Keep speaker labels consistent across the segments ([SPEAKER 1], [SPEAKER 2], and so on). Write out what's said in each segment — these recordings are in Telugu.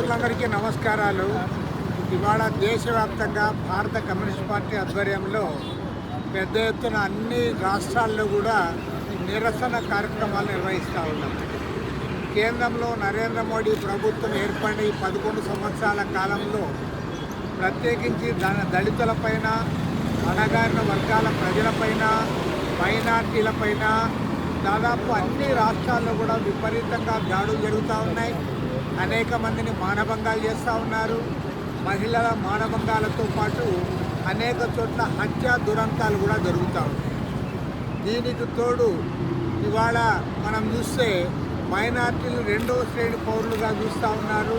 [SPEAKER 1] నమస్కారాలు. ఇవాళ దేశవ్యాప్తంగా భారత కమ్యూనిస్ట్ పార్టీ ఆధ్వర్యంలో పెద్ద ఎత్తున అన్ని రాష్ట్రాల్లో కూడా నిరసన కార్యక్రమాలు నిర్వహిస్తూ ఉన్నాం. కేంద్రంలో నరేంద్ర మోడీ ప్రభుత్వం ఏర్పడి పదకొండు సంవత్సరాల కాలంలో ప్రత్యేకించి దళితులపైన అణగారిన వర్గాల ప్రజలపైన మైనార్టీలపైన దాదాపు అన్ని రాష్ట్రాల్లో కూడా విపరీతంగా దాడులు జరుగుతూ ఉన్నాయి. అనేక మందిని మానభంగాలు చేస్తూ ఉన్నారు. మహిళల మానభంగాలతో పాటు అనేక చోట్ల హత్య దురంతాలు కూడా జరుగుతూ ఉన్నాయి. దీనికి తోడు ఇవాళ మనం చూస్తే మైనార్టీలు రెండవ శ్రేణి పౌరులుగా చూస్తూ ఉన్నారు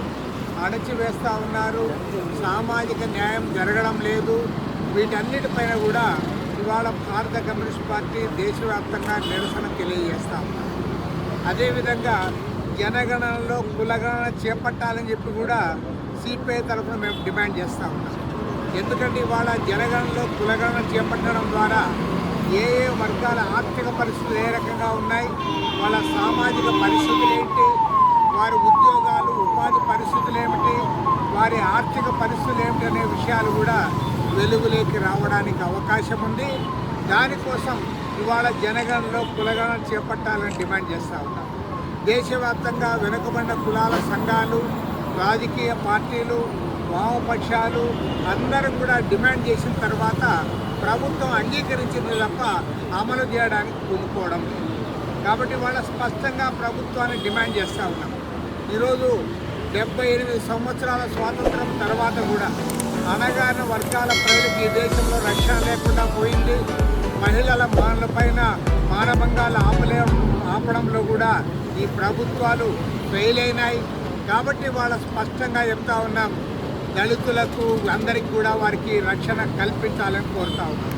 [SPEAKER 1] అణచివేస్తూ ఉన్నారు. సామాజిక న్యాయం జరగడం లేదు. వీటన్నిటిపైన కూడా ఇవాళ భారత కమ్యూనిస్ట్ పార్టీ దేశవ్యాప్తంగా నిరసన తెలియజేస్తూ ఉన్నారు. అదేవిధంగా జనగణనలో కులగణన చేపట్టాలని చెప్పి కూడా సిపిఐ తరఫున మేము డిమాండ్ చేస్తూ ఉన్నాం. ఎందుకంటే ఇవాళ జనగణనలో కులగణన చేపట్టడం ద్వారా ఏ ఏ వర్గాల ఆర్థిక పరిస్థితులు ఏ రకంగా ఉన్నాయి వాళ్ళ సామాజిక పరిస్థితులు ఏంటి వారి ఉద్యోగాలు ఉపాధి పరిస్థితులు ఏమిటి వారి ఆర్థిక పరిస్థితులు ఏమిటి అనే విషయాలు కూడా వెలుగులోకి రావడానికి అవకాశం ఉంది. దానికోసం ఇవాళ జనగణలో కులగణన చేపట్టాలని డిమాండ్ చేస్తూ ఉన్నాం. దేశవ్యాప్తంగా వెనుకబడిన కులాల సంఘాలు రాజకీయ పార్టీలు వామపక్షాలు అందరూ కూడా డిమాండ్ చేసిన తర్వాత ప్రభుత్వం అంగీకరించింది తప్ప అమలు చేయడానికి పూనుకోవడం. కాబట్టి వాళ్ళ స్పష్టంగా ప్రభుత్వాన్ని డిమాండ్ చేస్తూ ఉన్నాం. ఈరోజు డెబ్బై ఎనిమిది సంవత్సరాల స్వాతంత్రం తర్వాత కూడా అనగాన వర్గాల ప్రజలకు ఈ దేశంలో రక్షణ లేకుండా పోయింది. మహిళల మానలపైన మానభంగాలు ఆపలే ఆపడంలో కూడా ఈ ప్రభుత్వాలు ఫెయిల్ అయినాయి. కాబట్టి వాళ్ళ స్పష్టంగా చెప్తా ఉన్నాం. దళితులకు అందరికీ కూడా వారికి రక్షణ కల్పించాలని కోరుతా ఉన్నాం.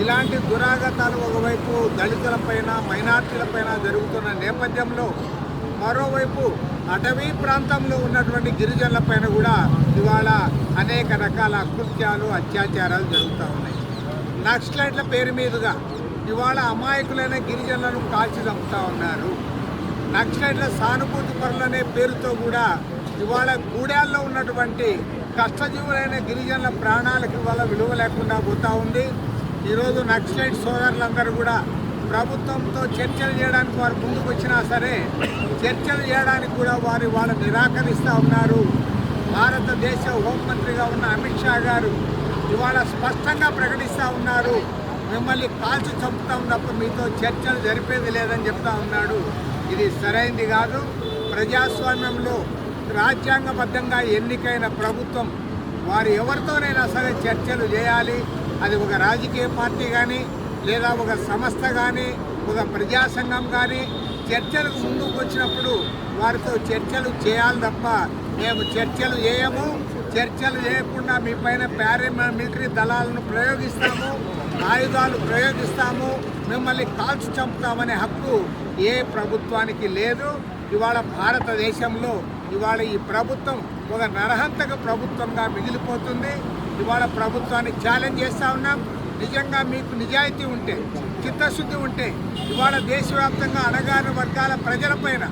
[SPEAKER 1] ఇలాంటి దురాగతాలు ఒకవైపు దళితులపైన మైనార్టీలపైన జరుగుతున్న నేపథ్యంలో మరోవైపు అటవీ ప్రాంతంలో ఉన్నటువంటి గిరిజనులపైన కూడా ఇవాళ అనేక రకాల అకృత్యాలు అత్యాచారాలు జరుగుతూ ఉన్నాయి. నక్సలైట్ల పేరు మీదుగా ఇవాళ అమాయకులైన గిరిజనులను కాల్చి చంపుతా ఉన్నారు. నక్సలైట్ల సానుభూతి పరులనే పేరుతో కూడా ఇవాళ గూడాల్లో ఉన్నటువంటి కష్టజీవులైన గిరిజనుల ప్రాణాలకు ఇవాళ విలువ లేకుండా పోతూ ఉంది. ఈరోజు నక్సలైట్ సోదరులందరూ కూడా ప్రభుత్వంతో చర్చలు చేయడానికి వారు ముందుకు వచ్చినా సరే చర్చలు చేయడానికి కూడా వారు వాళ్ళు నిరాకరిస్తూ ఉన్నారు. భారతదేశ హోంమంత్రిగా ఉన్న అమిత్ షా గారు ఇవాళ స్పష్టంగా ప్రకటిస్తూ ఉన్నారు. మిమ్మల్ని కాల్చి చంపుతా ఉన్నప్పుడు మీతో చర్చలు జరిపేది లేదని చెప్తా ఉన్నాడు. ఇది సరైంది కాదు. ప్రజాస్వామ్యంలో రాజ్యాంగబద్ధంగా ఎన్నికైన ప్రభుత్వం వారు ఎవరితోనైనా సరే చర్చలు చేయాలి. అది ఒక రాజకీయ పార్టీ కానీ లేదా ఒక సంస్థ కానీ ఒక ప్రజాసంఘం కానీ చర్చలకు ముందుకు వచ్చినప్పుడు వారితో చర్చలు చేయాలి తప్ప మేము చర్చలు చేయము. చర్చలు చేయకుండా మీ పైన పారామిలిటరీ దళాలను ప్రయోగిస్తాము. ఆయుధాలు ప్రయోగిస్తాము మిమ్మల్ని కాల్చి చంపుతామనే హక్కు ఏ ప్రభుత్వానికి లేదు. ఇవాళ భారతదేశంలో ఇవాళ ఈ ప్రభుత్వం ఒక నరహంతక ప్రభుత్వంగా మిగిలిపోతుంది. ఇవాళ ప్రభుత్వాన్ని ఛాలెంజ్ చేస్తూ ఉన్నాం. నిజంగా మీకు నిజాయితీ ఉంటే చిత్తశుద్ధి ఉంటే ఇవాళ దేశవ్యాప్తంగా అణగారిన వర్గాల ప్రజలపైన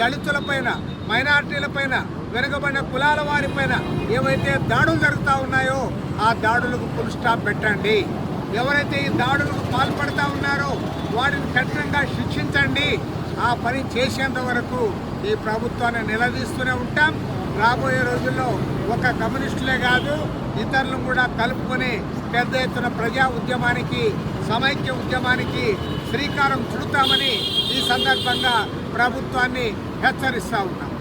[SPEAKER 1] దళితులపైన మైనార్టీలపైన వెనుకబడిన కులాల వారిపైన ఏవైతే దాడులు జరుగుతూ ఉన్నాయో ఆ దాడులకు ఫుల్ స్టాప్ పెట్టండి. ఎవరైతే ఈ దాడులకు పాల్పడుతూ ఉన్నారో వారిని కఠినంగా శిక్షించండి. ఆ పని చేసేంత వరకు ఈ ప్రభుత్వాన్ని నిలదీస్తూనే ఉంటాం. రాబోయే రోజుల్లో ఒక కమ్యూనిస్టులే కాదు ఇతరులను కూడా కలుపుకొని పెద్ద ఎత్తున ప్రజా ఉద్యమానికి సమైక్య ఉద్యమానికి శ్రీకారం చుడతామని ఈ సందర్భంగా ప్రభుత్వాన్ని హెచ్చరిస్తూ ఉన్నాం.